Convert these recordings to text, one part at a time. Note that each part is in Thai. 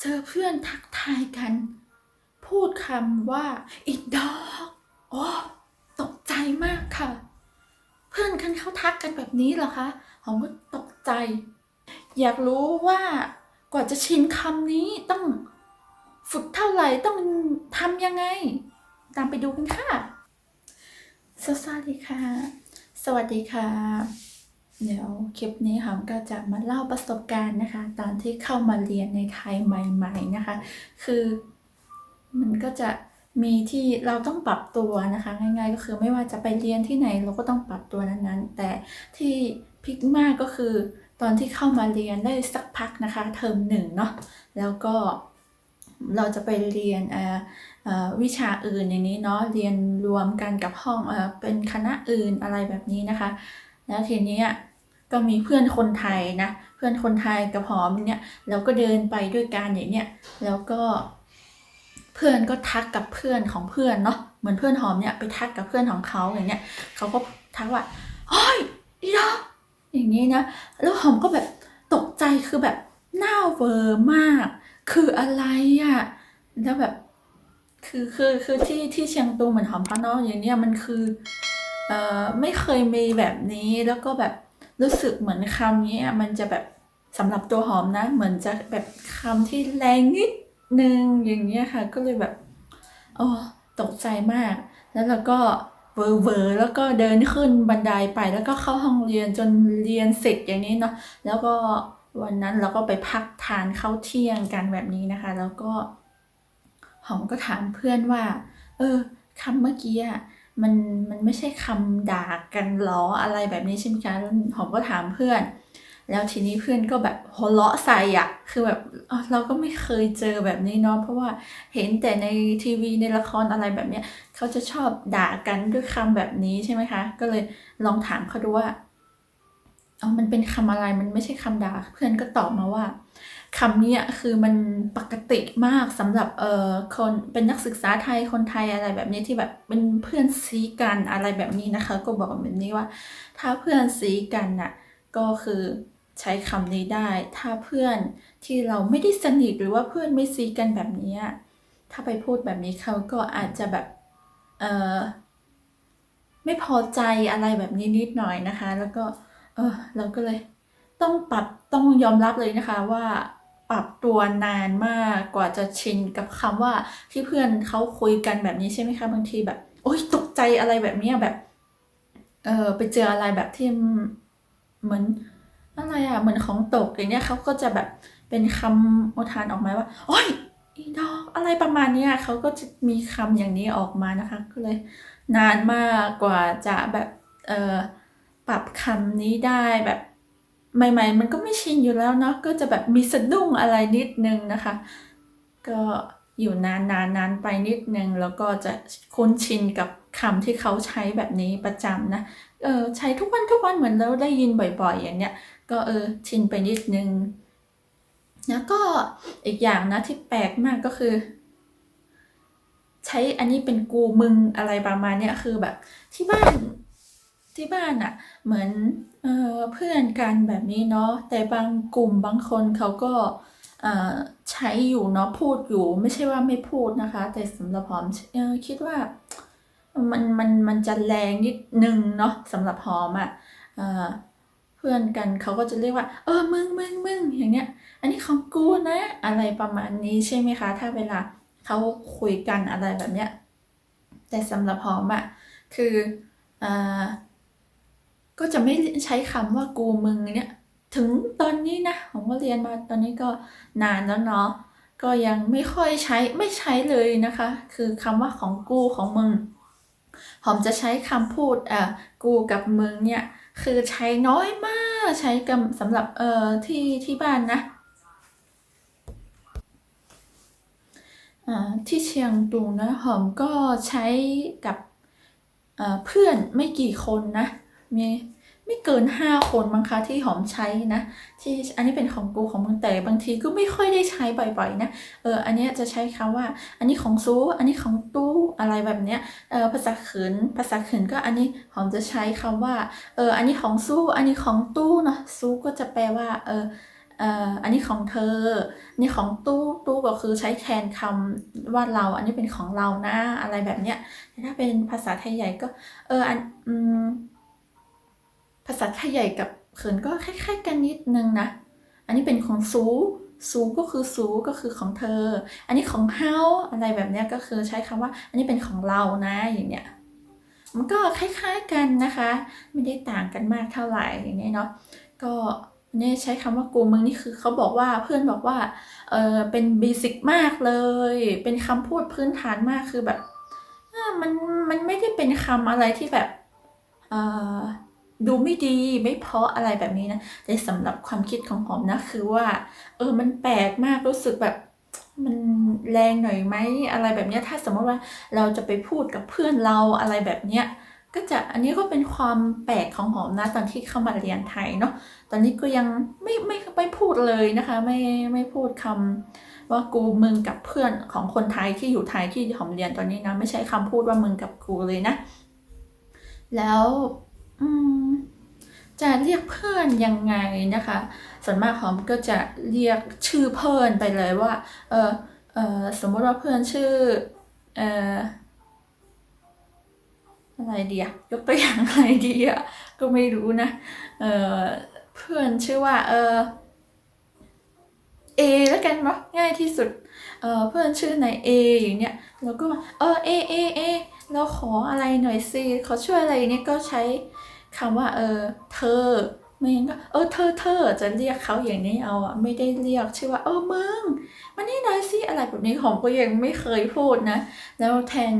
เจอเพื่อนทักทายกัน พูดคำว่าอีดอกโอ้ตกใจมากค่ะ เพื่อนกันเขาทักกันแบบนี้เหรอคะผมก็ตกใจ อยากรู้ว่ากว่าจะชินคำนี้ต้องฝึกเท่าไหร่ต้องทำยังไง ตามไปดูกันค่ะ สวัสดีค่ะ สวัสดีค่ะ เดี๋ยวคลิปนี้หอมก็จะมาเล่าประสบการณ์นะคะ ตอนที่เข้ามาเรียนในไทยใหม่ ๆนะคะ คือมันก็จะมีที่เราต้องปรับตัวนะคะ ง่ายๆก็คือไม่ว่าจะไปเรียนที่ไหนเราก็ต้องปรับตัวนั้นๆ แต่ที่พลิกมากก็คือตอนที่เข้ามาเรียนได้สักพักนะคะ เทอมหนึ่งเนาะแล้วก็เราจะไปเรียนวิชาอื่นอย่างนี้เนาะเรียนรวมกันกับห้องเอเป็นคณะอื่นอะไรแบบนี้นะคะ แล้วทีนี้ ก็มีเพื่อนคนไทยนะ เพื่อนคนไทยกับหอมเนี่ยเราก็เดินไปด้วยกันอย่างเนี้ยแล้วก็เพื่อนก็ทักกับเพื่อนของเพื่อนเนาะเหมือนเพื่อนหอมเนี่ยไปทักกับเพื่อนของเขาอย่างเนี้ยเขาก็ทักว่าโอ้ยอีดอกอย่างนี้นะแล้วหอมก็แบบตกใจคือแบบหน้าเวอร์มาก คืออะไรอะ่ะแล้วแบบคือคือคือที่ที่เชียงตูเหมือนหอมพะเนาะอย่างเนี้ยมันคือเอ่อไม่เคยมีแบบนี้แล้วก็แบบ รู้สึกเหมือนคำนี้มันจะแบบสำหรับตัวหอมนะ เหมือนจะแบบคำที่แรงนิดนึงอย่างเงี้ยค่ะ ก็เลยแบบโอ้ตกใจมาก แล้วเราก็เวอร์เวอร์แล้วก็เดินขึ้นบันไดไปแล้วก็เข้าห้องเรียนจนเรียนเสร็จอย่างนี้เนาะแล้วก็วันนั้นเราก็ไปพักทานข้าวเที่ยงกันแบบนี้นะคะ แล้วก็หอมก็ถามเพื่อนว่า เออคำเมื่อกี้อะ มันมันไม่ใช่คำด่ากันล้ออะไรแบบนี้ใช่ไหมคะแล้วหอมก็ถามเพื่อน แล้วทีนี้เพื่อนก็แบบหัวเราะใส่อะคือแบบเราก็ไม่เคยเจอแบบนี้เนาะเพราะว่าเห็นแต่ในทีวีในละครอะไรแบบเนี้ยเขาจะชอบด่ากันด้วยคำแบบนี้ใช่ไหมคะ ก็เลยลองถามเขาดูว่าอ๋อมันเป็นคำอะไรมันไม่ใช่คำด่า เพื่อนก็ตอบมาว่า คำนี้คือมันปกติมากสำหรับเอ่อคนเป็นนักศึกษาไทยคนไทยอะไรแบบนี้ที่แบบเป็นเพื่อนซีกันอะไรแบบนี้นะคะ ก็บอกแบบนี้ว่า ถ้าเพื่อนซีกันน่ะก็คือใช้คำนี้ได้ ถ้าเพื่อนที่เราไม่ได้สนิทหรือว่าเพื่อนไม่ซีกันแบบนี้ถ้าไปพูดแบบนี้เขาก็อาจจะแบบเอ่อไม่พอใจอะไรแบบนี้นิดหน่อยนะคะ แล้วก็เออเราก็เลยต้องปรับต้องยอมรับเลยนะคะว่า ปรับตัวนานมากกว่าจะชินกับคำว่าที่เพื่อนเขาคุยกันแบบนี้ใช่ไหมคะบางทีแบบ โอ๊ยตกใจอะไรแบบเนี้ยแบบ เออไปเจออะไรแบบที่เหมือนอะไรอะเหมือนของตกอย่างเนี้ยเขาก็จะแบบเป็นคำอุทานออกมาว่า โอ๊ยอีดอกอะไรประมาณเนี้ยเขาก็จะมีคำอย่างนี้ออกมานะคะ ก็เลย นานมากกว่าจะแบบเออปรับคำนี้ได้แบบ ใหม่ ๆ มันก็ไม่ชินอยู่แล้วเนาะก็จะแบบมีสะดุ้งอะไรนิดนึงนะคะ ก็อยู่นานๆนานไปนิดนึงแล้วก็จะคุ้นชินกับคำที่เขาใช้แบบนี้ประจำนะเออใช้ทุกวันทุกวันเหมือนเราได้ยินบ่อย ๆ อย่างเนี้ยก็เออชินไปนิดนึงแล้วก็อีกอย่างนะที่แปลกมากก็คือ ใช้อันนี้เป็นกูมึงอะไรประมาณเนี้ยคือแบบที่บ้าน ที่บ้านอะเหมือนเออเพื่อนกันแบบนี้เนาะแต่บางกลุ่มบางคนเขาก็ใช้อยู่เนาะพูดอยู่ไม่ใช่ว่าไม่พูดนะคะ แต่สำหรับหอมออคิดว่ามันมันมันจะแรงนิดนึงเนาะสำหรับหอมอะเออเพื่อนกันเขาก็จะเรียกว่า เออมึงมึงมึงอย่างเงี้ย อันนี้ของกูนะอะไรประมาณนี้ใช่ไหมคะ ถ้าเวลาเขาคุยกันอะไรแบบเนี้ยแต่สำหรับหอมอะคืออ่า ก็จะไม่ใช้คำว่ากูมึงเนี่ย ถึงตอนนี้นะผมก็เรียนมาตอนนี้ก็นานแล้วเนาะก็ยังไม่ค่อยใช้ไม่ใช้เลยนะคะ คือคำว่าของกูของมึงผมจะใช้คำพูดเอะกูกับมึงเนี่ย คือใช้น้อยมากใช้กับสำหรับเอ่อที่ที่บ้านนะอ่าที่เชียงตุงนะหอมก็ใช้กับอ่อเพื่อนไม่กี่คนนะ มีไม่เกินห้าคนมั้งคะที่หอมใช้นะ ที่อันนี้เป็นของกูของมึงแต่บางทีก็ไม่ค่อยได้ใช้บ่อยๆนะเอออันนี้จะใช้คำว่า อันนี้ของซูอันนี้ของตู้อะไรแบบเนี้ยเออภาษาเขินภาษาเขินก็อันนี้หอมจะใช้คำว่าเอออันนี้ของซูอันนี้ของตู้เนาะซูก็จะแปลว่าเออเอ่ออันนี้ของเธอ นี่ของตู้ตู้ก็คือใช้แทนคำว่าเรา อันนี้เป็นของเรานะอะไรแบบเนี้ยแต่ถ้าเป็นภาษาไทยใหญ่ก็ เอออันอืม ภาษาไทยใหญ่กับเขินก็คล้ายๆกันนิดนึงนะ อันนี้เป็นของซูซูก็คือซูก็คือของเธอ อันนี้ของเฮาอะไรแบบนี้ก็คือใช้คำว่า อันนี้เป็นของเรานะอย่างเนี้ย มันก็คล้ายๆกันนะคะ ไม่ได้ต่างกันมากเท่าไหร่อย่างนี้เนาะ ก็เนี่ยใช้คำว่ากูมึงนี่คือเขาบอกว่าเพื่อนบอกว่า เออเป็นเบสิกมากเลย เป็นคำพูดพื้นฐานมากคือแบบมันมันไม่ได้เป็นคำอะไรที่แบบ เออ ดูไม่ดีไม่เพราะอะไรแบบนี้นะแต่สำหรับความคิดของผมนะคือว่า เออมันแปลกมากรู้สึกแบบมันแรงหน่อยไหมอะไรแบบนี้ถ้าสมมติว่าเราจะไปพูดกับเพื่อนเราอะไรแบบเนี้ยก็จะอันนี้ก็เป็นความแปลกของหอมนะตอนที่เข้ามาเรียนไทยเนาะตอนนี้ก็ยังไม่ไม่ไม่พูดเลยนะคะ ไม่ไม่พูดคำว่ากูมึงกับเพื่อนของคนไทยที่อยู่ไทยที่หอมเรียนตอนนี้นะไม่ใช่คำพูดว่ามึงกับกูเลยนะ แล้ว จะเรียกเพื่อนยังไงนะคะ ส่วนมากหอมก็จะเรียกชื่อเพื่อนไปเลยว่า เออเออสมมติว่าเพื่อนชื่อเอออะไรดีอะยกตัวอย่างอะไรดีอะก็ไม่รู้นะ เออเพื่อนชื่อว่า เออเอแล้วกันเนาะง่ายที่สุด เออเพื่อนชื่อนเออย่างเนี้ยเราก็เออเอเอเอเราขออะไรหน่อยสิขอช่วยอะไรเนี่ยก็ใช้ คำว่าเออเธอไม่งั้นก็เออเธอเธอจะเรียกเขาอย่างนี้เอาอะไม่ได้เรียกชื่อว่าเออมึงมานี่หน่อยสิอะไรแบบนี้ผมก็ยังไม่เคยพูดนะ แล้วแทน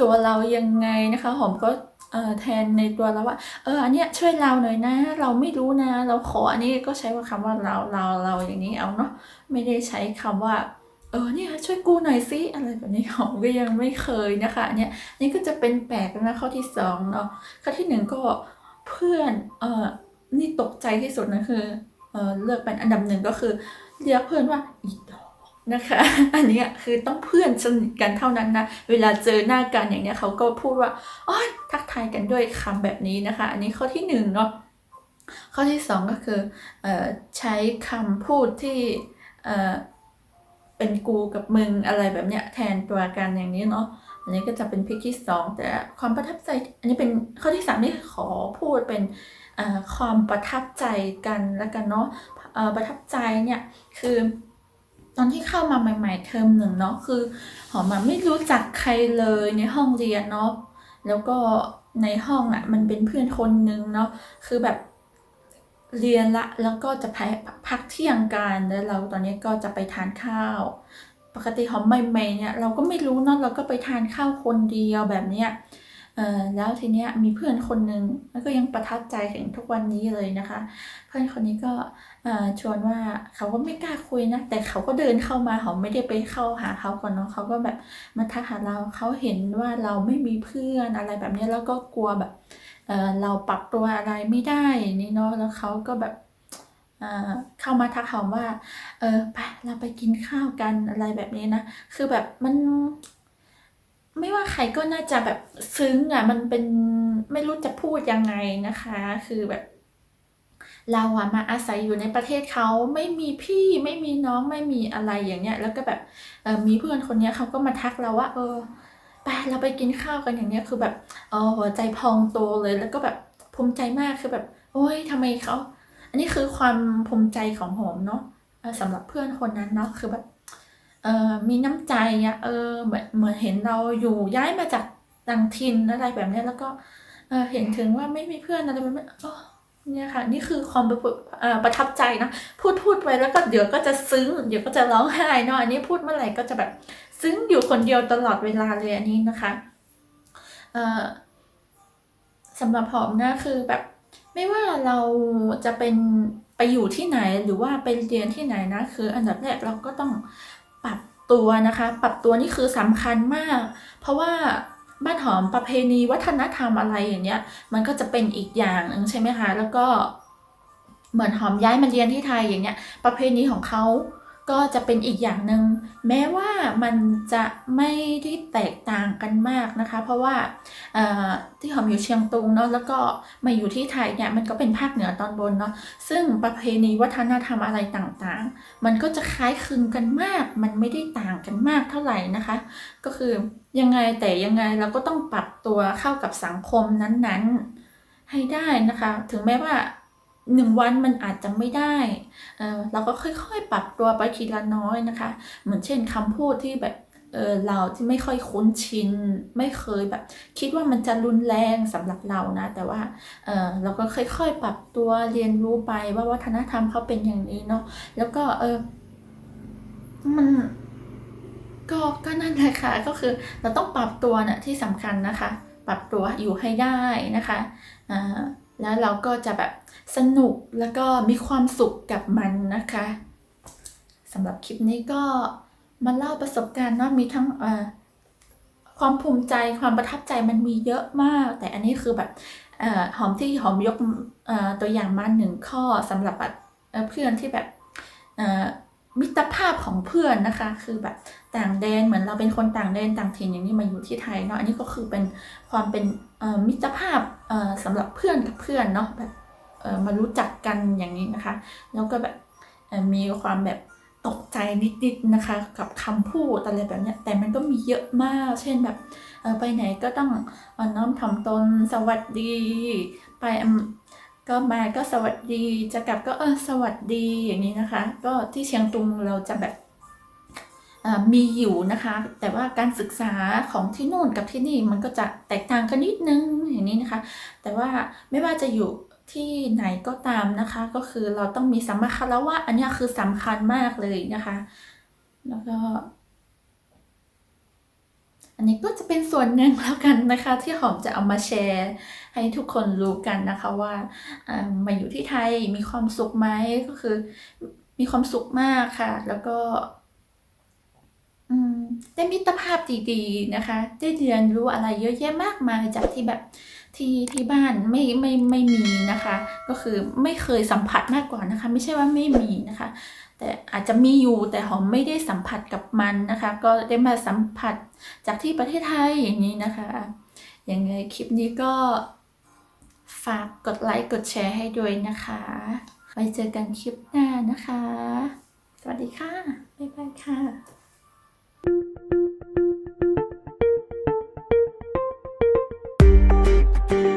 ตัวเรายังไงนะคะหอมก็เออแทนในตัวเราว่า เอออันเนี้ยช่วยเราหน่อยนะ เราไม่รู้นะ เราขออันนี้ก็ใช้ว่าคำว่าเราเราเราอย่างนี้เอาเนาะไม่ได้ใช้คำว่า เออเนี่ยช่วยกูหน่อยสิอะไรแบบนี้หอมก็ยังไม่เคยนะคะเนี่ยนี่ก็จะเป็นแปลกนะข้อที่สองเนาะข้อที่หนึ่งก็เพื่อนเออนี่ตกใจที่สุดนะคือเออเลือกเป็นอันดับหนึ่งก็คือเรียกเพื่อนว่าอีดอกนะคะ อันนี้คือต้องเพื่อนสนิทกันเท่านั้นนะ เวลาเจอหน้ากันอย่างเนี้ยเขาก็พูดว่าอ้อยทักทายกันด้วยคำแบบนี้นะคะ อันนี้ข้อที่หนึ่งเนาะข้อที่สองก็คือเออใช้คำพูดที่ เป็นกูกับมึงอะไรแบบเนี้ยแทนตัวกันอย่างนี้เนาะอันนี้ก็จะเป็นพิกที่สองแต่ความประทับใจ อันนี้เป็นข้อที่สามนี่ขอพูดเป็นความประทับใจกันแล้วกันเนาะประทับใจเนี่ยคือตอนที่เข้ามาใหม่ ๆ เทอมหนึ่งเนาะคือหอมไม่รู้จักใครเลยในห้องเรียนเนาะแล้วก็ในห้องอะมันเป็นเพื่อนคนนึงเนาะคือแบบ เรียนละแล้วก็จะพักเที่ยงกันแล้วเราตอนนี้ก็จะไปทานข้าว ปกติหอมใหม่ๆเนี่ยเราก็ไม่รู้เนาะเราก็ไปทานข้าวคนเดียวแบบเนี้ย แล้วทีเนี้ยมีเพื่อนคนนึงแล้วก็ยังประทับใจถึงทุกวันนี้เลยนะคะ เพื่อนคนนี้ก็ชวนว่าเขาก็ไม่กล้าคุยนะ แต่เขาก็เดินเข้ามาเขาไม่ได้ไปเข้าหาเขาก่อนเนาะเขาก็แบบมาทักหาเราเขาเห็นว่าเราไม่มีเพื่อนอะไรแบบนี้แล้วก็กลัวแบบเเราปรับตัวอะไรไม่ได้นี่เนาะแล้วเขาก็แบบเอ่อเข้ามาทักหอมว่า เออไปเราไปกินข้าวกันอะไรแบบนี้นะ คือแบบมัน ไม่ว่าใครก็น่าจะแบบซึ้งอะ มันเป็นไม่รู้จะพูดยังไงนะคะ คือแบบ เราอะมาอาศัยอยู่ในประเทศเขาไม่มีพี่ไม่มีน้องไม่มีอะไรอย่างเงี้ย แล้วก็แบบมีเพื่อนคนเนี้ยเขาก็มาทักเราว่า เออไปเราไปกินข้าวกันอย่างเงี้ยคือแบบเออหัวใจพองโตเลยแล้วก็แบบภูมิใจมากคือแบบ โอ้ยทำไมเขาอันนี้คือความภูมิใจของหอมเนาะสำหรับเพื่อนคนนั้นเนาะคือแบบ เออมีน้ำใจอะเออเหมือนเหมือนเห็นเราอยู่ย้ายมาจากต่างถิ่นอะไรแบบนี้แล้วก็เออเห็นถึงว่าไม่มีเพื่อนอะไรแบบนี้โอ้เนี่ยค่ะ นี่คือความประประทับใจนะ พูดพูดไปแล้วก็เดี๋ยวก็จะซึ้ง เดี๋ยวก็จะร้องไห้เนาะอันนี้พูดเมื่อไหร่ก็จะแบบซึ้งอยู่คนเดียวตลอดเวลาเลยอันนี้นะคะเอ่อสำหรับหอมนะคือแบบไม่ว่าเราจะเป็นไปอยู่ที่ไหนหรือว่าไปเรียนที่ไหนนะ คืออันดับแรกเราก็ต้อง ปรับตัวนะคะ ปรับตัวนี่คือสำคัญมาก เพราะว่าบ้านหอมประเพณีวัฒนธรรมอะไรอย่างเงี้ย มันก็จะเป็นอีกอย่างหนึงใช่ไหมคะ แล้วก็เหมือนหอมย้ายมาเรียนที่ไทยอย่างเงี้ย ประเพณีของเขา ก็จะเป็นอีกอย่างหนึ่งแม้ว่ามันจะไม่ได้แตกต่างกันมากนะคะ เพราะว่าที่หอมอยู่เชียงตุงเนาะแล้วก็มาอยู่ที่ไทยเนี่ยมันก็เป็นภาคเหนือตอนบนเนาะซึ่งประเพณีวัฒนธรรมอะไรต่างๆ มันก็จะคล้ายคลึงกันมาก มันไม่ได้ต่างกันมากเท่าไหร่นะคะ ก็คือยังไงแต่ยังไงเราก็ต้องปรับตัวเข้ากับสังคมนั้นๆ ให้ได้นะคะ ถึงแม้ว่า หนึ่งวันมันอาจจะไม่ได้เเราก็ค่อยๆ ปรับตัวไปทีละน้อยนะคะ เหมือนเช่นคำพูดที่แบบเออเราที่ไม่ค่อยคุ้นชิน ไม่เคยแบบ คิดว่ามันจะรุนแรงสำหรับเรานะ แต่ว่าเออเราก็ค่อยๆ ปรับตัวเรียนรู้ไปว่าวัฒนธรรมเขาเป็นอย่างนี้เนาะแล้วก็เออมันก็ก็นั่นแหละค่ะก็คือเราต้องปรับตัวนะ่ะที่สำคัญนะคะ ปรับตัวอยู่ให้ได้นะคะอ่าแล้วเราก็จะแบบ สนุกแล้วก็มีความสุขกับมันนะคะสำหรับคลิปนี้ก็มาเล่าประสบการณ์เนาะมีทั้งความภูมิใจความประทับใจมันมีเยอะมาก แต่อันนี้คือแบบอหอมที่หอมยกตัวอย่างมาหนึ่งข้อสำหรับแบบเพื่อนที่แบบมิตรภาพของเพื่อนนะคะ คือแบบต่างแดนเหมือนเราเป็นคนต่างแดนต่างถิ่นอย่างนี้มาอยู่ที่ไทยเนาะอันนี้ก็คือเป็นความเป็นมิตรภาพเอ่อสำหรับเพื่อนกับเพื่อนเนาะแบบ มารู้จักกันอย่างนี้นะคะ แล้วก็แบบมีความแบบตกใจนิดๆนะคะ กับคำพูดอะไรแบบนี้แต่มันก็มีเยอะมาก เช่นแบบไปไหนก็ต้องอ่อนน้อมถ่อมตนสวัสดี ไปก็มาก็สวัสดี จะกลับก็เออสวัสดีอย่างนี้นะคะ ก็ที่เชียงตุงเราจะแบบมีอยู่นะคะ แต่ว่าการศึกษาของที่นู่นกับที่นี่มันก็จะแตกต่างกันนิดนึงอย่างนี้นะคะ แต่ว่าไม่ว่าจะอยู่ ที่ไหนก็ตามนะคะ ก็คือเราต้องมีสัมมาคารวะอันนี้คือสำคัญมากเลยนะคะ แล้วก็ อันนี้ก็จะเป็นส่วนหนึ่งแล้วกันนะคะ ที่หอมจะเอามาแชร์ ให้ทุกคนรู้กันนะคะว่าอ่ามาอยู่ที่ไทยมีความสุขไหมก็คือ มีความสุขมากค่ะ แล้วก็อืมได้มิตรภาพดีๆนะคะ ได้เรียนรู้อะไรเยอะแยะมากมายจากที่แบบ ที่ที่บ้านไม่ไม่ไม่มีนะคะ ก็คือไม่เคยสัมผัสมากกว่านะคะ ไม่ใช่ว่าไม่มีนะคะ แต่อาจจะมีอยู่แต่หอมไม่ได้สัมผัสกับมันนะคะ ก็ได้มาสัมผัสจากที่ประเทศไทยอย่างนี้นะคะยังไงคลิปนี้ก็ฝากกดไลค์กดแชร์ให้ด้วยนะคะไว้เจอกันคลิปหน้านะคะ สวัสดีค่ะ บ๊ายบายค่ะ